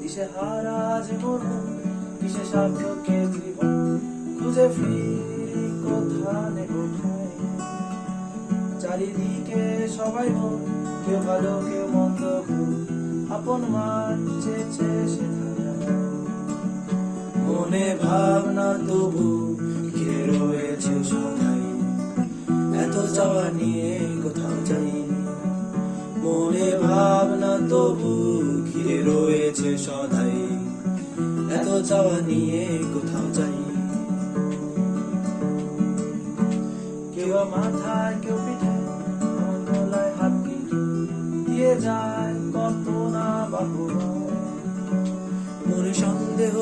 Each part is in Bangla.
দিশে হারা মন, কিসে সার্থকে জীবন খুঁজে ফিরি কোথানে কোথায় চারিদিকে সবাই মোর কেউ ভালো কেউ মন্দ আপন মান চেয়েছে মনে ভাবনা তবু ঘিরে রয়েছে সবাই এত চাওয়া নিয়ে তবু ঘিরে রয়েছে সদাই। এত চাওয়া নিয়ে কোথাও যাই। কেউ মাথায়, কেউ পিঠে গলায় হাত দিয়ে যায় কত না বাহুরা মনে সন্দেহ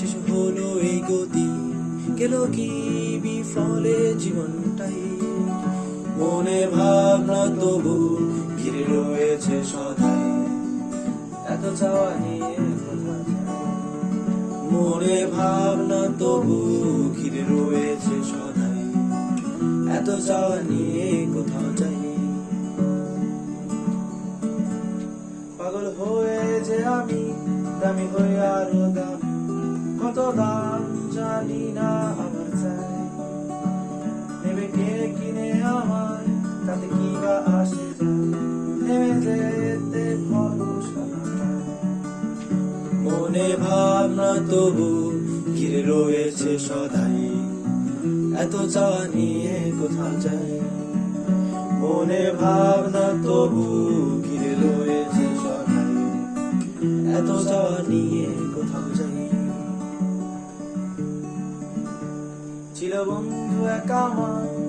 শেষ হলো এই গতি। গেল কি বিফলে জীবনটাই? মনে ভাবনা তবু রয়েছে সদাই। এত চাওয়া নিয়ে মনে ভাবনা তবু ঘিরে রয়েছে সদাই। এত চাওয়া নিয়ে কোথাও যাই পাগল হয়ে যে আমি, দামি হয়ে আরও দাম। কত দাম জানি না মনে ভাবনা তবু ঘিরে রয়েছে সদাই। এত চাওয়া নিয়ে কোথাও যাই মনে ভাবনা তবু ঘিরে রয়েছে সদাই। এত চাওয়া নিয়ে কোথাও যাই ছিল বন্ধু একা আমার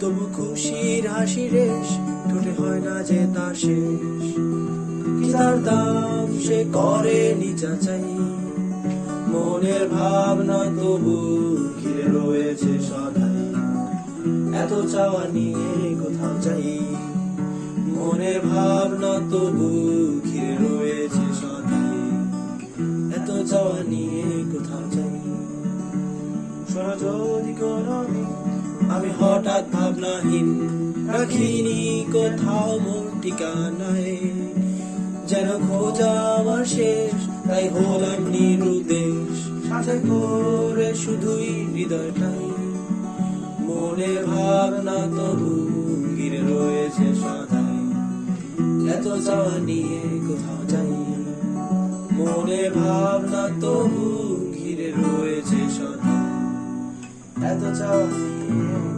তবু খুশির হাসি রেশ, ঠোঁটে হয় না যে তার শেষ। কি তার দাম সে করে নিচা চাই মনের ভাবনা তবু ঘিরে রয়েছে সদাই। এত চাওয়া নিয়ে কোথাও যাই? মনের ভাবনা তবু ঘিরে রয়েছে সদাই। এত চাওয়া নিয়ে কোথাও যাই? শোনো যদি আমি হঠাৎ ভাবনাহীন, রাখিনি কোথাও মোর ঠিকানায়। যেন খোঁজা আমার শেষ, তাই হলাম নিরুদ্দেশ। সাথে করে শুধুই হৃদয়টাই। মনে ভাবনা তবু ঘিরে রয়েছে সদাই। এত চাওয়া নিয়ে কোথাও যাই। মনে ভাবনা তবু ঘিরে রয়েছে সদাই। এত নিয়ে